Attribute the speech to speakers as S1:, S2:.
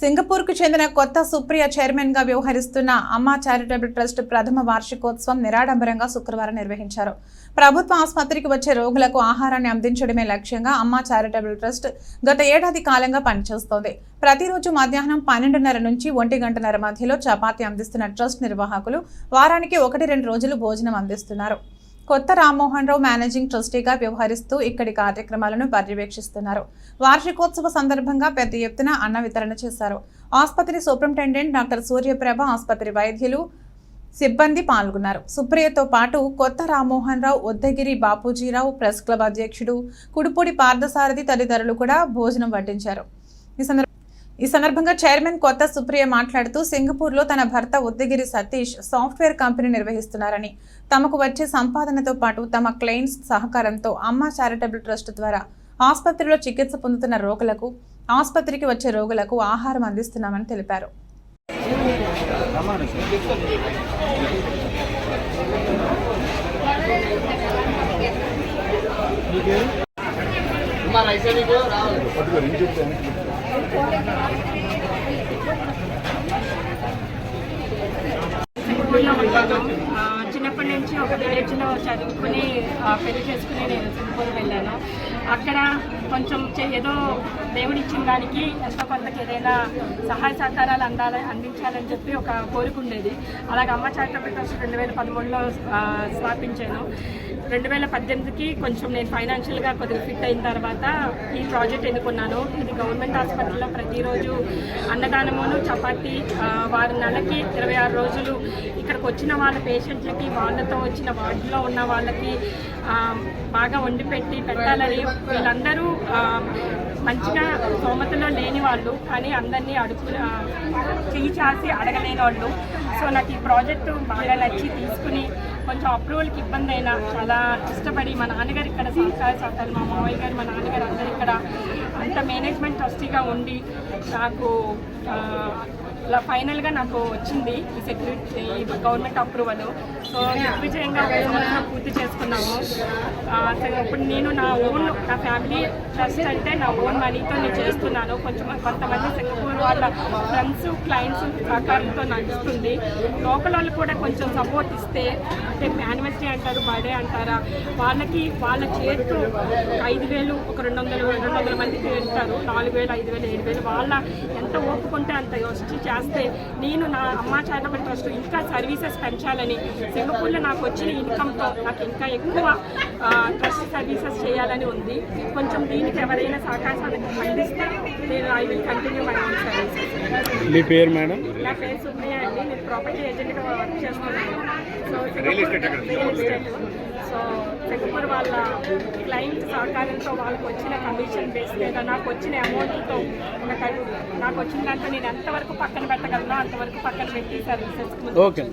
S1: సింగపూర్కు చెందిన కొత్త సుప్రియ చైర్మన్గా వ్యవహరిస్తున్న అమ్మా చారిటబుల్ ట్రస్ట్ ప్రథమ వార్షికోత్సవం నిరాడంబరంగా శుక్రవారం నిర్వహించారు. ప్రభుత్వ ఆసుపత్రికి వచ్చే రోగులకు ఆహారాన్ని అందించడమే లక్ష్యంగా అమ్మా చారిటబుల్ ట్రస్ట్ గత ఏడాది కాలంగా పనిచేస్తోంది. ప్రతిరోజు మధ్యాహ్నం పన్నెండున్నర నుంచి ఒంటి గంటన్నర మధ్యలో చపాతీ అందిస్తున్న ట్రస్ట్ నిర్వాహకులు వారానికి ఒకటి రెండు రోజులు భోజనం అందిస్తున్నారు. కొత్త రామ్మోహన్ రావు మేనేజింగ్ ట్రస్టీగా వ్యవహరిస్తూ ఇక్కడి కార్యక్రమాలను పర్యవేక్షిస్తున్నారు. వార్షికోత్సవ సందర్భంగా పెద్ద ఎత్తున అన్న వితరణ చేశారు. ఆసుపత్రి సూపరింటెండెంట్ డాక్టర్ సూర్యప్రభ ఆసుపత్రి వైద్యులు సిబ్బంది పాల్గొన్నారు. సుప్రియతో పాటు కొత్త రామ్మోహన్ రావు ఉద్దగిరి బాపూజీరావు ప్రెస్ క్లబ్ అధ్యక్షుడు కుడుపూడి పార్థసారథి తదితరులు కూడా భోజనం వడ్డించారు. ఈ సందర్భంగా ఈ సందర్భంగా చైర్మన్ కొత్త సుప్రియ మాట్లాడుతూ సింగపూర్లో తన భర్త ఉద్దగిరి సతీష్ సాఫ్ట్వేర్ కంపెనీ నిర్వహిస్తున్నారని. తమకు వచ్చే సంపాదనతో పాటు తమ క్లయింట్స్ సహకారంతో అమ్మ చారిటబుల్ ట్రస్ట్ ద్వారా ఆసుపత్రిలో చికిత్స పొందుతున్న రోగులకు ఆసుపత్రికి వచ్చే రోగులకు ఆహారం అందిస్తున్నామని తెలిపారు.
S2: సింగపూర్లో ఉంటాను ఆ, చిన్నప్పటి నుంచి ఒక విలేజ్లో చదువుకుని పెళ్ళి చేసుకుని నేను తిరుపతి వెళ్ళాను. అక్కడ కొంచెం చే- ఏదో దేవుడిచ్చిన దానికి ఎంతో కొంతకి ఏదైనా సహాయ సహకారాలు అందాలి అందించాలని చెప్పి ఒక కోరిక ఉండేది. అలాగే అమ్మ చారిటబుల్ ట్రస్ట్ రెండు వేల పదమూడులో స్థాపించాను. రెండు వేల పద్దెనిమిదికి కొంచెం నేను ఫైనాన్షియల్గా కొద్దిగా ఫిట్ అయిన తర్వాత ఈ ప్రాజెక్ట్ ఎన్నుకున్నాను. ఇది గవర్నమెంట్ హాస్పిటల్లో ప్రతిరోజు అన్నదానమును చపాతి వారి నెలకి ఇరవై ఆరు రోజులు ఇక్కడికి వచ్చిన వాళ్ళ పేషెంట్లకి వాళ్ళతో వచ్చిన వార్డులో ఉన్న వాళ్ళకి బాగా వండి పెట్టి పెట్టాలని వీళ్ళందరూ మంచిగా స్తోమతలో లేని వాళ్ళు కానీ అందరినీ అడుగు చేసి అడగలేని వాళ్ళు. సో నాకు ఈ ప్రాజెక్టు బాగా నచ్చి తీసుకుని కొంచెం అప్రూవల్కి ఇబ్బంది అయినా చాలా ఇష్టపడి మా నాన్నగారు ఇక్కడ సహకార సహకారం మా మావయ్య గారు మా నాన్నగారు అందరు ఇక్కడ అంత మేనేజ్మెంట్ ట్రస్టీగా ఉండి నాకు ఇలా ఫైనల్గా నాకు వచ్చింది ఈ సెక్యూరిటీ గవర్నమెంట్ అప్రూవల్. సో దిగ్విజయంగా ఒక సంవత్సరం పూర్తి చేసుకున్నాము. ఇప్పుడు నేను నా ఓన్ నా ఫ్యామిలీ ట్రస్ట్ అంటే నా ఓన్ మనీతో నేను చేస్తున్నాను. కొంచెం కొంతమంది సింగపూర్ వాళ్ళ ఫ్రెండ్స్ క్లయింట్స్ సహకారంతో నడుస్తుంది. లోకల్ వాళ్ళు కూడా కొంచెం సపోర్ట్ ఇస్తే అంటే యానివర్సరీ అంటారు బర్త్డే అంటారా వాళ్ళకి వాళ్ళ చేతితో ఐదు వేలు ఒక రెండు వందలు రెండు వందల మందికి వెళ్తారు. నాలుగు వేలు ఐదు వేలు ఏడు వేలు. వాళ్ళ ఎంత ఓపుకుంటే అంత వచ్చి చేస్తే నేను నా అమ్మా చారిటబుల్ ట్రస్ట్ ఇంకా సర్వీసెస్ పెంచాలని సింగపూర్లో నాకు వచ్చిన ఇన్కమ్తో నాకు ఇంకా ఎక్కువ ట్రస్ట్ సర్వీసెస్ చేయాలని ఉంది. కొంచెం దీనికి ఎవరైనా సహకారం అందిస్తే నేను I will continue my own services
S3: మీ పేరు మేడం?
S2: నా పేరు సుప్రియ అండి. నేను ప్రాపర్టీ ఏజెంట్గా వర్క్ చేస్తున్నాను. So real estate so Singapore వాళ్ళ క్లయింట్ సహకారంతో వాళ్ళకి వచ్చిన కమిషన్ బేస్ లేదా నాకు వచ్చిన అమౌంట్తో నాకు వచ్చిన దాంట్లో నేను ఎంతవరకు పక్కన పెట్టగలనో అంతవరకు పక్కన పెట్టి సర్వీసెస్
S3: ఓకే.